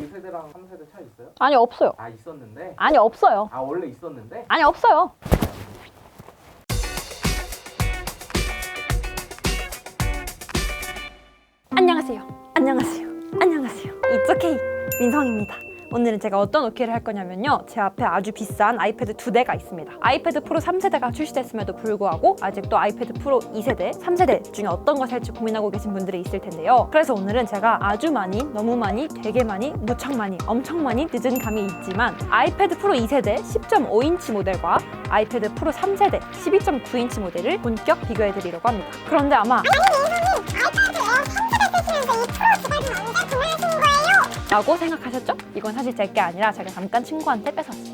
2세대랑 3세대 차이 있어요? 아니 없어요. 아 있었는데? 아니 없어요. 아 원래 있었는데? 아니 없어요. 안녕하세요. 안녕하세요. 안녕하세요. It's okay. 민성입니다. 오늘은 제가 어떤 오케이를 할 거냐면요. 제 앞에 아주 비싼 아이패드 두 대가 있습니다. 아이패드 프로 3세대가 출시됐음에도 불구하고 아직도 아이패드 프로 2세대, 3세대 중에 어떤 걸 살지 고민하고 계신 분들이 있을 텐데요. 그래서 오늘은 제가 아주 많이, 너무 많이, 되게 많이, 무척 많이, 엄청 많이 늦은 감이 있지만 아이패드 프로 2세대 10.5인치 모델과 아이패드 프로 3세대 12.9인치 모델을 본격 비교해 드리려고 합니다. 그런데 아마 라고 생각하셨죠? 이건 사실 제 게 아니라 제가 잠깐 친구한테 뺏었어요.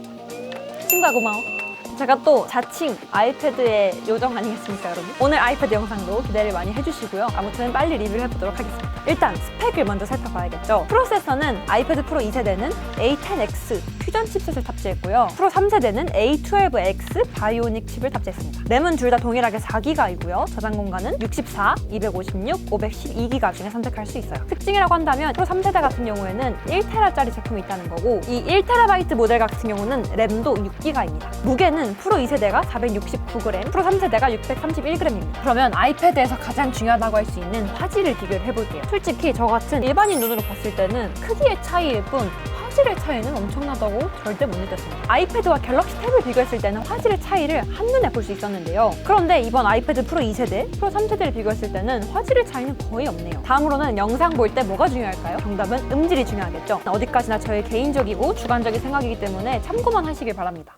친구야 고마워. 제가 또 자칭 아이패드의 요정 아니겠습니까 여러분? 오늘 아이패드 영상도 기대를 많이 해주시고요. 아무튼 빨리 리뷰를 해보도록 하겠습니다. 일단 스펙을 먼저 살펴봐야겠죠. 프로세서는 아이패드 프로 2세대는 A10X 퓨전 칩셋을 탑재했고요. 프로 3세대는 A12X 바이오닉 칩을 탑재했습니다. 램은 둘 다 동일하게 4기가이고요. 저장 공간은 64, 256, 512기가 중에 선택할 수 있어요. 특징이라고 한다면 프로 3세대 같은 경우에는 1테라짜리 제품이 있다는 거고 이 1테라바이트 모델 같은 경우는 램도 6기가입니다. 무게는 프로 2세대가 469g, 프로 3세대가 631g입니다. 그러면 아이패드에서 가장 중요하다고 할 수 있는 화질을 비교를 해볼게요. 솔직히 저 같은 일반인 눈으로 봤을 때는 크기의 차이일 뿐 화질의 차이는 엄청나다고 절대 못 느꼈습니다. 아이패드와 갤럭시 탭을 비교했을 때는 화질의 차이를 한눈에 볼 수 있었는데요. 그런데 이번 아이패드 프로 2세대, 프로 3세대를 비교했을 때는 화질의 차이는 거의 없네요. 다음으로는 영상 볼 때 뭐가 중요할까요? 정답은 음질이 중요하겠죠. 어디까지나 저의 개인적이고 주관적인 생각이기 때문에 참고만 하시길 바랍니다.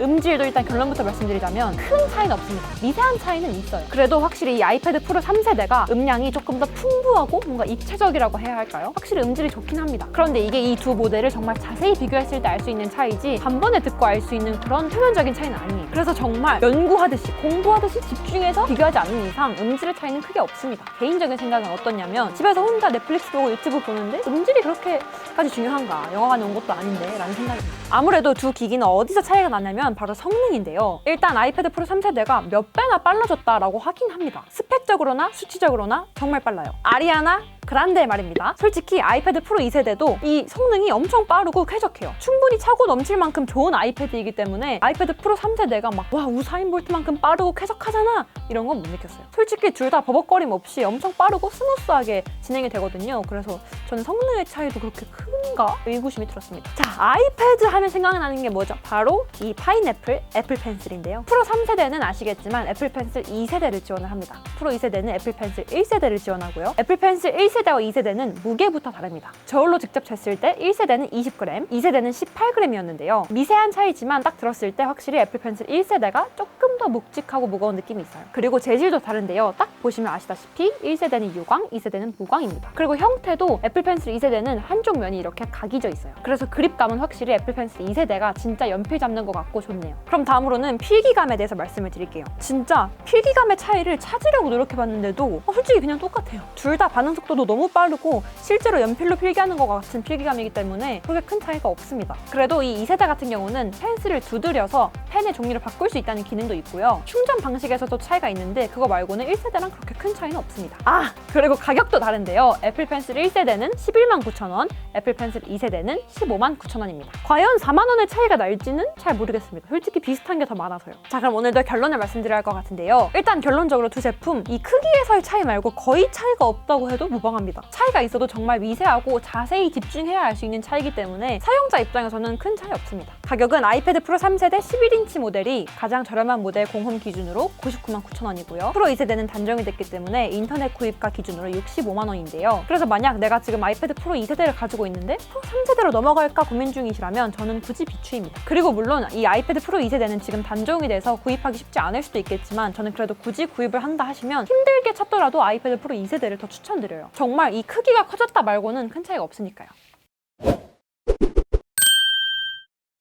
음질도 일단 결론부터 말씀드리자면 큰 차이는 없습니다. 미세한 차이는 있어요. 그래도 확실히 이 아이패드 프로 3세대가 음량이 조금 더 풍부하고 뭔가 입체적이라고 해야 할까요? 확실히 음질이 좋긴 합니다. 그런데 이게 이 두 모델을 정말 자세히 비교했을 때 알 수 있는 차이지 한 번에 듣고 알 수 있는 그런 표면적인 차이는 아니에요. 그래서 정말 연구하듯이 공부하듯이 집중해서 비교하지 않는 이상 음질의 차이는 크게 없습니다. 개인적인 생각은 어떻냐면 집에서 혼자 넷플릭스 보고 유튜브 보는데 음질이 그렇게까지 중요한가? 영화관에 온 것도 아닌데 라는 생각입니다. 아무래도 두 기기는 어디서 차이가 나냐면 바로 성능인데요. 일단 아이패드 프로 3세대가 몇 배나 빨라졌다라고 하긴 합니다. 스펙적으로나 수치적으로나 정말 빨라요. 아리아나 그란데 말입니다. 솔직히 아이패드 프로 2세대도 이 성능이 엄청 빠르고 쾌적해요. 충분히 차고 넘칠 만큼 좋은 아이패드이기 때문에 아이패드 프로 3세대가 막 와 우사인 볼트만큼 빠르고 쾌적하잖아 이런 건 못 느꼈어요. 솔직히 둘 다 버벅거림 없이 엄청 빠르고 스무스하게 진행이 되거든요. 그래서 저는 성능의 차이도 그렇게 큰가 의구심이 들었습니다. 자 아이패드 하면 생각나는 게 뭐죠? 바로 이 파인애플 애플 펜슬인데요. 프로 3세대는 아시겠지만 애플 펜슬 2세대를 지원을 합니다. 프로 2세대는 애플 펜슬 1세대를 지원하고요. 애플 펜슬 1 세대와 2세대는 무게부터 다릅니다. 저울로 직접 쟀을 때 1세대는 20g, 2세대는 18g이었는데요. 미세한 차이지만 딱 들었을 때 확실히 애플 펜슬 1세대가 조금 더 묵직하고 무거운 느낌이 있어요. 그리고 재질도 다른데요. 딱 보시면 아시다시피 1세대는 유광, 2세대는 무광입니다. 그리고 형태도 애플 펜슬 2세대는 한쪽 면이 이렇게 각이져 있어요. 그래서 그립감은 확실히 애플 펜슬 2세대가 진짜 연필 잡는 것 같고 좋네요. 그럼 다음으로는 필기감에 대해서 말씀을 드릴게요. 진짜 필기감의 차이를 찾으려고 노력해봤는데도 어, 솔직히 그냥 똑같아요. 둘 다 반응 속도도 너무 빠르고 실제로 연필로 필기하는 것 같은 필기감이기 때문에 그렇게 큰 차이가 없습니다. 그래도 이 2세대 같은 경우는 펜슬을 두드려서 펜의 종류를 바꿀 수 있다는 기능도 있고 요. 충전 방식에서도 차이가 있는데 그거 말고는 1세대랑 그렇게 큰 차이는 없습니다. 아 그리고 가격도 다른데요. 애플 펜슬 1세대는 11만 9천 원, 애플 펜슬 2세대는 15만 9천 원입니다. 과연 4만 원의 차이가 날지는 잘 모르겠습니다. 솔직히 비슷한 게 더 많아서요. 자 그럼 오늘도 결론을 말씀드려야 할 것 같은데요. 일단 결론적으로 두 제품 이 크기에서의 차이 말고 거의 차이가 없다고 해도 무방합니다. 차이가 있어도 정말 미세하고 자세히 집중해야 알 수 있는 차이기 때문에 사용자 입장에서는 큰 차이 없습니다. 가격은 아이패드 프로 3세대 11인치 모델이 가장 저렴한 모델 공홈 기준으로 99만 9천 원이고요. 프로 2세대는 단종이 됐기 때문에 인터넷 구입가 기준으로 65만 원인데요. 그래서 만약 내가 지금 아이패드 프로 2세대를 가지고 있는데 프로 3세대로 넘어갈까 고민 중이시라면 저는 굳이 비추입니다. 그리고 물론 이 아이패드 프로 2세대는 지금 단종이 돼서 구입하기 쉽지 않을 수도 있겠지만 저는 그래도 굳이 구입을 한다 하시면 힘들게 찾더라도 아이패드 프로 2세대를 더 추천드려요. 정말 이 크기가 커졌다 말고는 큰 차이가 없으니까요.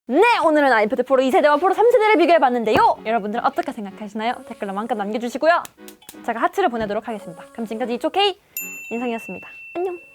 네, 오늘은 아이패드 프로 2세대와 프로 3세대를 비교해봤는데요. 여러분들 어떻게 생각하시나요? 댓글로 마음껏 남겨주시고요. 제가 하트를 보내도록 하겠습니다. 그럼 지금까지 이초케이 인상이었습니다. 안녕.